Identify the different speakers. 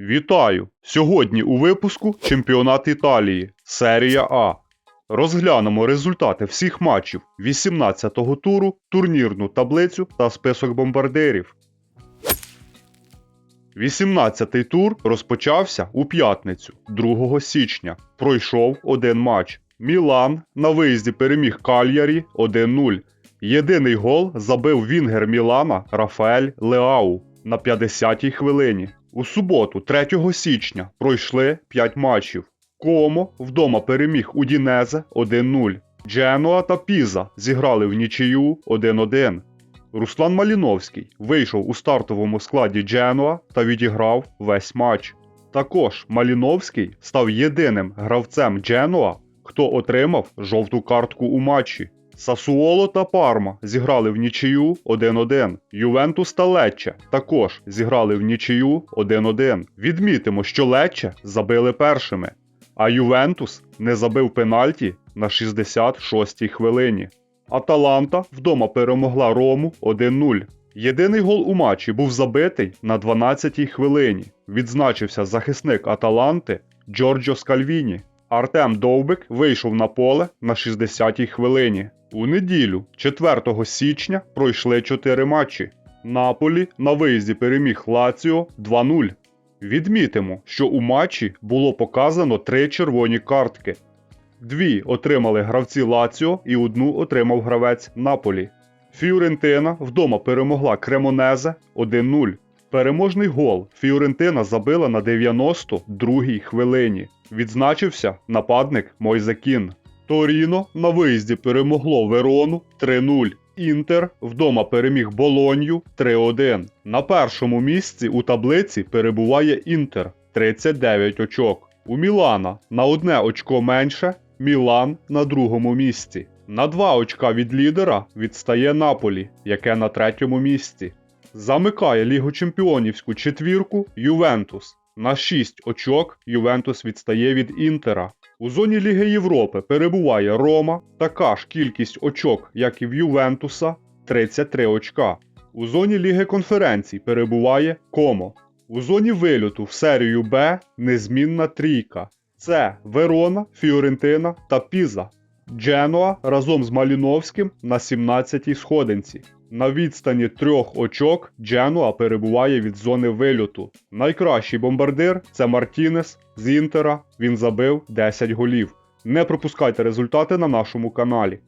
Speaker 1: Вітаю! Сьогодні у випуску Чемпіонат Італії, серія А. Розглянемо результати всіх матчів 18-го туру, турнірну таблицю та список бомбардирів. 18-й тур розпочався у п'ятницю, 2 січня. Пройшов один матч. Мілан на виїзді переміг Кальярі 1-0. Єдиний гол забив Вінгер Мілана Рафаель Леау на 50-й хвилині. У суботу, 3 січня, пройшли 5 матчів. Комо вдома переміг Удінезе 1-0. Дженуа та Піза зіграли в нічию 1-1. Руслан Маліновський вийшов у стартовому складі Дженуа та відіграв весь матч. Також Маліновський став єдиним гравцем Дженуа, хто отримав жовту картку у матчі. Сасуоло та Парма зіграли в нічию 1-1. Ювентус та Лечче також зіграли в нічию 1-1. Відмітимо, що Лечче забили першими, а Ювентус не забив пенальті на 66-й хвилині. Аталанта вдома перемогла Рому 1-0. Єдиний гол у матчі був забитий на 12-й хвилині. Відзначився захисник Аталанти Джорджо Скальвіні. Артем Довбик вийшов на поле на 60-й хвилині. У неділю, 4 січня, пройшли 4 матчі. Наполі на виїзді переміг Лаціо 2-0. Відмітимо, що у матчі було показано три червоні картки. Дві отримали гравці Лаціо і одну отримав гравець Наполі. Фіорентина вдома перемогла Кремонезе 1-0. Переможний гол Фіорентина забила на 92-й хвилині. Відзначився нападник Мойзекін. Торіно на виїзді перемогло Верону 3-0. Інтер вдома переміг Болонью 3-1. На першому місці у таблиці перебуває Інтер 39 очок. У Мілана на одне очко менше, Мілан на другому місці. На два очка від лідера відстає Наполі, яке на третьому місці. Замикає Лігу Чемпіонівську четвірку Ювентус. На 6 очок Ювентус відстає від Інтера. У зоні Ліги Європи перебуває Рома, така ж кількість очок, як і в Ювентуса 33 очка. У зоні Ліги конференцій перебуває Комо. У зоні вильоту в серію Б незмінна трійка. Це Верона, Фіорентина та Піза. Дженуа разом з Маліновським на 17-й сходинці. На відстані трьох очок Дженуа перебуває від зони вильоту. Найкращий бомбардир це Мартінес з Інтера. Він забив 10 голів. Не пропускайте результати на нашому каналі.